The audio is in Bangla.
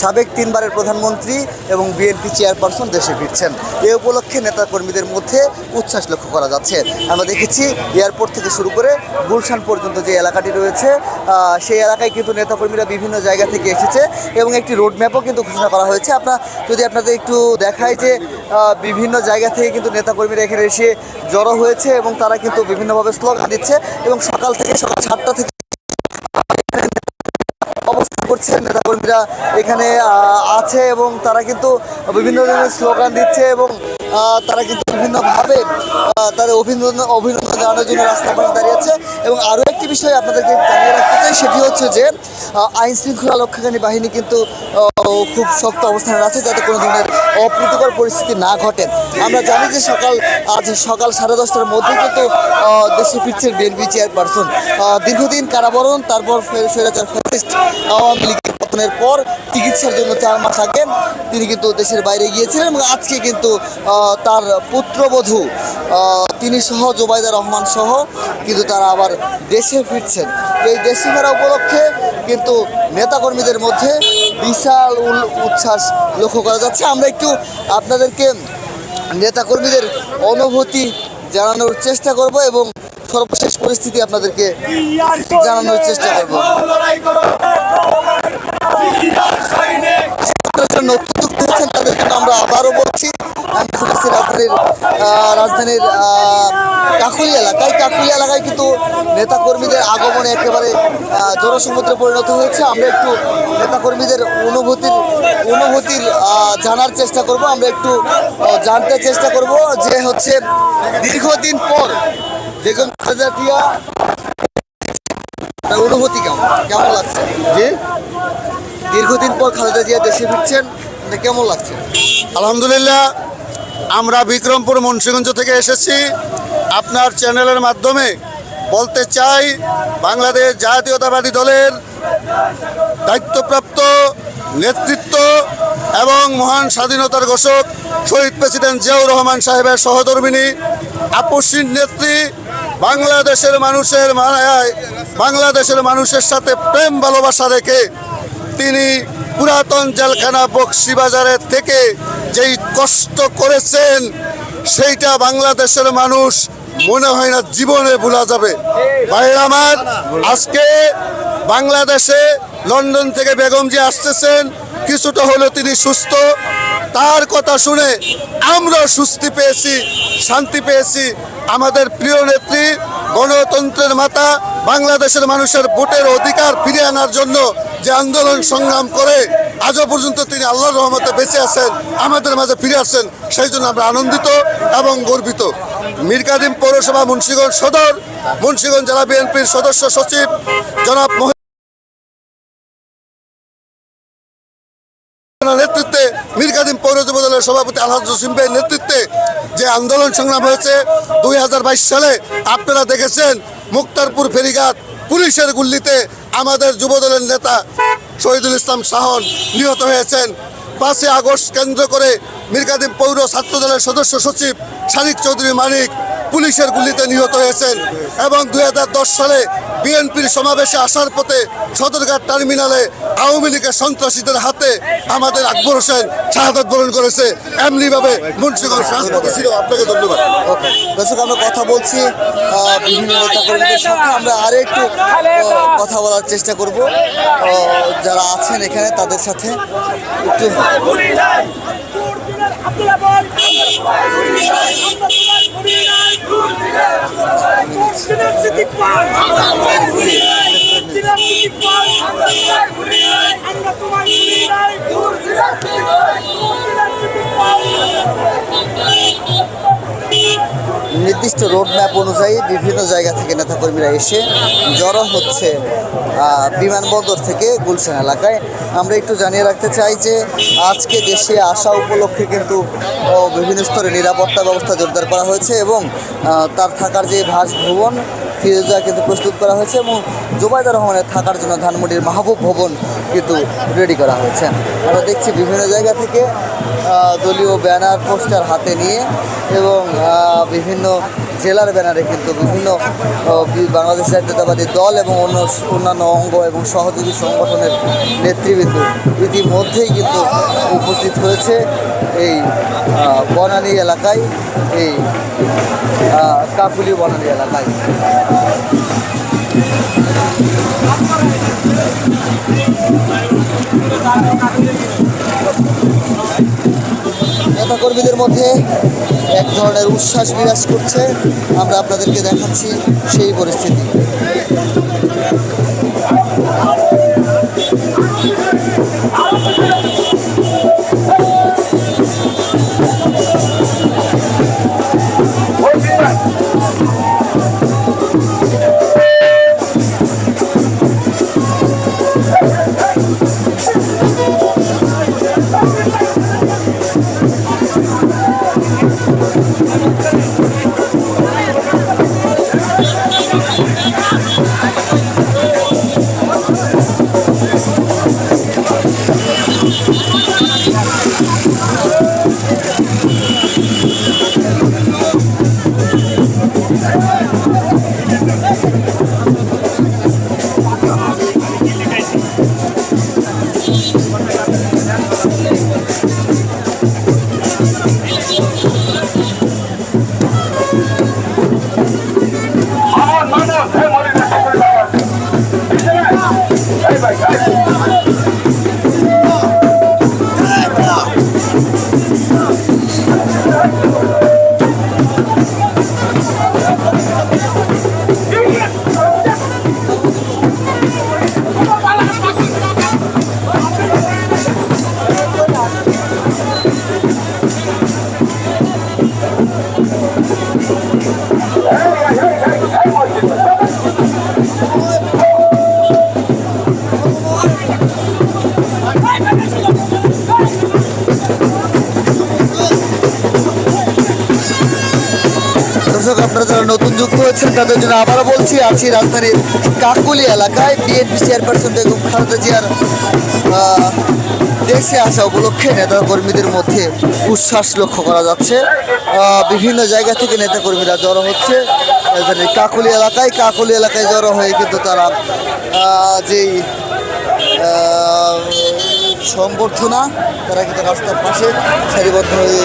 সাবেক তিনবারের প্রধানমন্ত্রী এবং বিএনপি চেয়ারপারসন দেশে ফিরছেন। এ উপলক্ষে নেতাকর্মীদের মধ্যে উচ্ছ্বাস লক্ষ্য করা যাচ্ছে। আমরা দেখেছি এয়ারপোর্ট থেকে শুরু করে গুলশান পর্যন্ত যে এলাকাটি রয়েছে সেই এলাকায় কিন্তু নেতাকর্মীরা বিভিন্ন জায়গা থেকে এসেছে এবং একটি রোড ম্যাপও কিন্তু ঘোষণা করা হয়েছে। আপনার যদি আপনাদের একটু দেখায় যে বিভিন্ন জায়গা থেকে কিন্তু নেতাকর্মীরা এখানে এসে জড়ো হয়েছে এবং তারা কিন্তু বিভিন্নভাবে স্লোগান দিচ্ছে এবং সকাল থেকে সকাল সাতটা থেকে অবস্থান করছেন নেতাকর্মীরা এখানে আছে এবং তারা কিন্তু বিভিন্ন ধরনের স্লোগান দিচ্ছে এবং তারা কিন্তু বিভিন্নভাবে তাদের অভিনন্দন অভিনন্দন জানানোর জন্য রাস্তা পাশে দাঁড়িয়েছে এবং আরও একটি বিষয় আপনাদেরকে জানিয়ে রাখতে চাই, সেটি হচ্ছে যে আইন শৃঙ্খলা রক্ষাকারী বাহিনী কিন্তু খুব শক্ত অবস্থানে আছে যাতে কোনো ধরনের অপ্রীতিকর পরিস্থিতি না ঘটে। আমরা জানি যে সকাল, আজ সকাল সাড়ে দশটার মধ্যে কিন্তু দেশে ফিরছেন বিএনপি চেয়ারপারসন। দীর্ঘদিন কারাবরণ, তারপর ফের- স্বৈরাচার ফ্যাসিস্ট আওয়ামী লীগের পতনের পর চিকিৎসার জন্য চার মাস আগে তিনি কিন্তু দেশের বাইরে গিয়েছিলেন এবং আজকে কিন্তু তার পুত্রবধূ তিনি সহ জোবাইদা রহমান সহ কিন্তু তারা আবার দেশে ফিরছেন। এই দেশে ফেরা উপলক্ষে কিন্তু নেতাকর্মীদের মধ্যে বিশাল উল- উচ্ছ্বাস লক্ষ্য করা যাচ্ছে। আমরা একটু আপনাদেরকে নেতাকর্মীদের অনুভূতি জানানোর চেষ্টা করব এবং সর্বশেষ পরিস্থিতি আপনাদেরকে জানানোর চেষ্টা করব। জন্য আমরা আবারও বলছি রাজধানীর রাজধানীর কাকুলি এলাকায় কাকুলি এলাকায় কিন্তু নেতাকর্মীদের আগমনে একেবারে জনসমুদ্রে পরিণত হয়েছে। আমরা একটু নেতাকর্মীদের অনুভূতির অনুভূতির জানার চেষ্টা করব। আমরা একটু জানতে চেষ্টা করব যে হচ্ছে দীর্ঘদিন পর তার অনুভূতি কেমন? কেমন লাগছে? জি? দীর্ঘদিন পর খালেদা জিয়া দেশে ফিরছেন মানে কেমন লাগছে? আলহামদুলিল্লাহ, আমরা বিক্রমপুর, মুন্সিগঞ্জ থেকে এসেছি। আপনার চ্যানেলের মাধ্যমে বলতে চাই, বাংলাদেশ জাতীয়তাবাদী দলের দায়িত্বপ্রাপ্ত নেতৃত্ব এবং মহান স্বাধীনতার ঘোষক শহীদ প্রেসিডেন্ট জিয়াউর রহমান সাহেবের সহধর্মিনী আপসীন নেত্রী, বাংলাদেশের মানুষের বাংলাদেশের মানুষের সাথে প্রেম, ভালোবাসা রেখে তিনি পুরাতন জেলখানা বক্সিবাজারের থেকে যেই কষ্ট করেছেন, সেইটা বাংলাদেশের মানুষ মনে হয় না জীবনে ভোলা যাবে। ভাইয়ের আমার, আজকে বাংলাদেশে লন্ডন থেকে বেগম জি আসতেছেন, কিছুটা হলেও তিনি সুস্থ। তার কথা শুনে আমরা সুস্থি পেয়েছি, শান্তি পেয়েছি। আমাদের প্রিয় নেত্রী গণতন্ত্রের মাতা বাংলাদেশের মানুষের ভোটের অধিকার ফিরিয়ে আনার জন্য যে আন্দোলন সংগ্রাম করে, আজও পর্যন্ত তিনি আল্লাহর রহমতে বেঁচে আছেন, আমাদের মাঝে ফিরে আসছেন, সেই জন্য আমরা আনন্দিত এবং গর্বিত। মিরকাদিম পৌরসভা মুন্সীগঞ্জ সদর, মুন্সীগঞ্জ জেলা বিএনপির সদস্য সচিব জনাব নেতৃত্বে মিরকাদিম পৌর যুব দলের সভাপতি আলহাজ জসিম নেতৃত্বে যে আন্দোলন সংগ্রাম হয়েছে দুই হাজার বাইশ সালে, আপনারা দেখেছেন মুক্তারপুর ফেরিঘাট পুলিশের গুল্লিতে আমাদের যুব দলের নেতা শহীদুল ইসলাম শাহন নিহত হয়েছেন। পাঁচই আগস্ট কেন্দ্র করে মিরকাদিম পৌর ছাত্র দলের সদস্য সচিব শারিক চৌধুরী মানিক পুলিশের গুলিতে নিহত হয়েছেন এবং দুই হাজার দশ সালে বিএনপির সমাবেশে আসার পথে সদরঘাট টার্মিনালে আওয়ামী লীগের সন্ত্রাসীদের হাতে আমাদের আকবর হোসেন শাহাদত বরণ করেছে। এমনিভাবে মুন্সিগঞ্জ রাজপথে ছিল। আপনাকে ধন্যবাদ। ওকে। দর্শক আমরা কথা বলছি বিভিন্ন নেতাকর্মীদের সাথে। আমরা আরও একটু কথা বলার চেষ্টা করব। যারা আছেন এখানে তাদের সাথে একটু দিনার সিটি পার আমরা তোমায় ভুলি দূর নির্দিষ্ট রোড ম্যাপ অনুযায়ী বিভিন্ন জায়গা থেকে নেতাকর্মীরা এসে জড়ো হচ্ছে বিমানবন্দর থেকে গুলশান এলাকায়। আমরা একটু জানিয়ে রাখতে চাই যে আজকে দেশে আসা উপলক্ষে কিন্তু বিভিন্ন স্তরে নিরাপত্তা ব্যবস্থা জোরদার করা হয়েছে এবং তার থাকার যে বাসভবন ফিরোজা কিন্তু প্রস্তুত করা হয়েছে এবং জোবাইদা রহমানের থাকার জন্য ধানমন্ডির মাহবুব ভবন কিন্তু রেডি করা হয়েছে। আমরা দেখছি বিভিন্ন জায়গা থেকে দলীয় ব্যানার, পোস্টার হাতে নিয়ে এবং বিভিন্ন জেলার ব্যানারে কিন্তু বিভিন্ন বাংলাদেশ জাতীয়তাবাদী দল এবং অন্য অন্যান্য অঙ্গ এবং সহযোগী সংগঠনের নেতৃবৃন্দ ইতিমধ্যেই কিন্তু উপস্থিত হয়েছে। এই বনানী এলাকায়, এই কাকুলি বনানী এলাকায়। নেতাকর্মীদের মধ্যে এক ধরনের উচ্ছ্বাস বিরাজ করছে। আমরা আপনাদেরকে দেখাচ্ছি সেই পরিস্থিতি। হয়েছেন তাদের জন্য আবারও বলছি আছি রাজধানীর কাকুলি এলাকায় বিএনপি চেয়ারপারসন বেগম খালেদা জিয়ার দেশে আসা উপলক্ষে নেতাকর্মীদের মধ্যে উচ্ছ্বাস লক্ষ্য করা যাচ্ছে। বিভিন্ন জায়গা থেকে নেতাকর্মীরা জড়ো হচ্ছে রাজধানীর কাকুলি এলাকায়। কাকুলি এলাকায় জড়ো হয়ে কিন্তু তারা যেই সংবর্ধনা তারা কিন্তু রাস্তার পাশে সারিবদ্ধ হয়ে